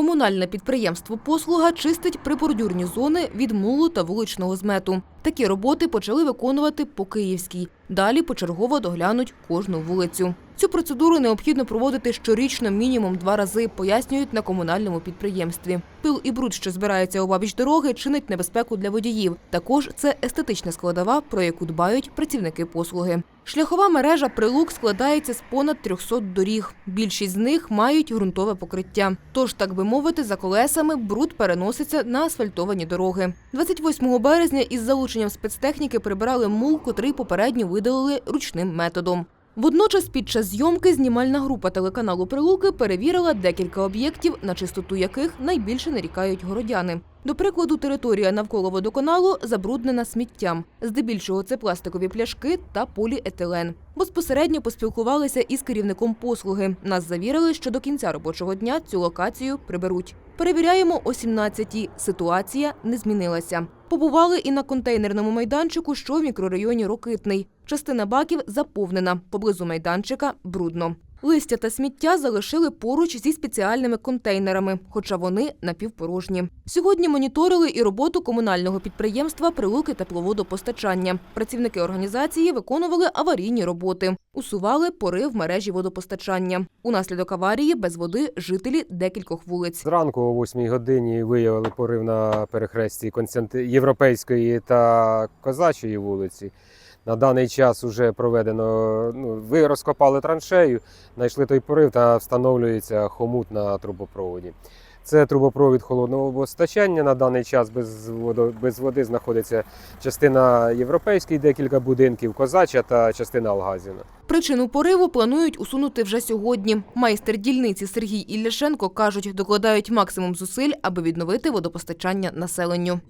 Комунальне підприємство «Послуга» чистить прибордюрні зони від мулу та вуличного змету. Такі роботи почали виконувати по Київській. Далі почергово доглянуть кожну вулицю. Цю процедуру необхідно проводити щорічно мінімум два рази, пояснюють на комунальному підприємстві. Пил і бруд, що збирається обабіч дороги, чинить небезпеку для водіїв. Також це естетична складова, про яку дбають працівники послуги. Шляхова мережа прилук складається з понад 300 доріг. Більшість з них мають ґрунтове покриття. Тож, так би мовити, за колесами бруд переноситься на асфальтовані дороги. 28 березня із залученням спецтехніки прибирали мул, котрий попередньо видалили ручним методом. Водночас під час зйомки знімальна група телеканалу Прилуки перевірила декілька об'єктів, на чистоту яких найбільше нарікають городяни. До прикладу, територія навколо водоканалу забруднена сміттям. Здебільшого це пластикові пляшки та поліетилен. Безпосередньо поспілкувалися із керівником послуги. Нас завірили, що до кінця робочого дня цю локацію приберуть. Перевіряємо о 17-й. Ситуація не змінилася. Побували і на контейнерному майданчику, що в мікрорайоні Рокитний. Частина баків заповнена, поблизу майданчика брудно. Листя та сміття залишили поруч зі спеціальними контейнерами, хоча вони напівпорожні. Сьогодні моніторили і роботу комунального підприємства Прилуки тепловодопостачання. Працівники організації виконували аварійні роботи, усували пори в мережі водопостачання. Унаслідок аварії без води жителі декількох вулиць. Зранку о 8 годині виявили порив на перехресті. Європейської та Козачої вулиці. На даний час вже проведено, ну, ви розкопали траншею, знайшли той порив та встановлюється хомут на трубопроводі. Це трубопровід холодного водостачання. На даний час без, водо, без води знаходиться частина європейської, декілька будинків, козача та частина Алгазіна. Причину пориву планують усунути вже сьогодні. Майстер дільниці Сергій Ілляшенко кажуть, докладають максимум зусиль, аби відновити водопостачання населенню.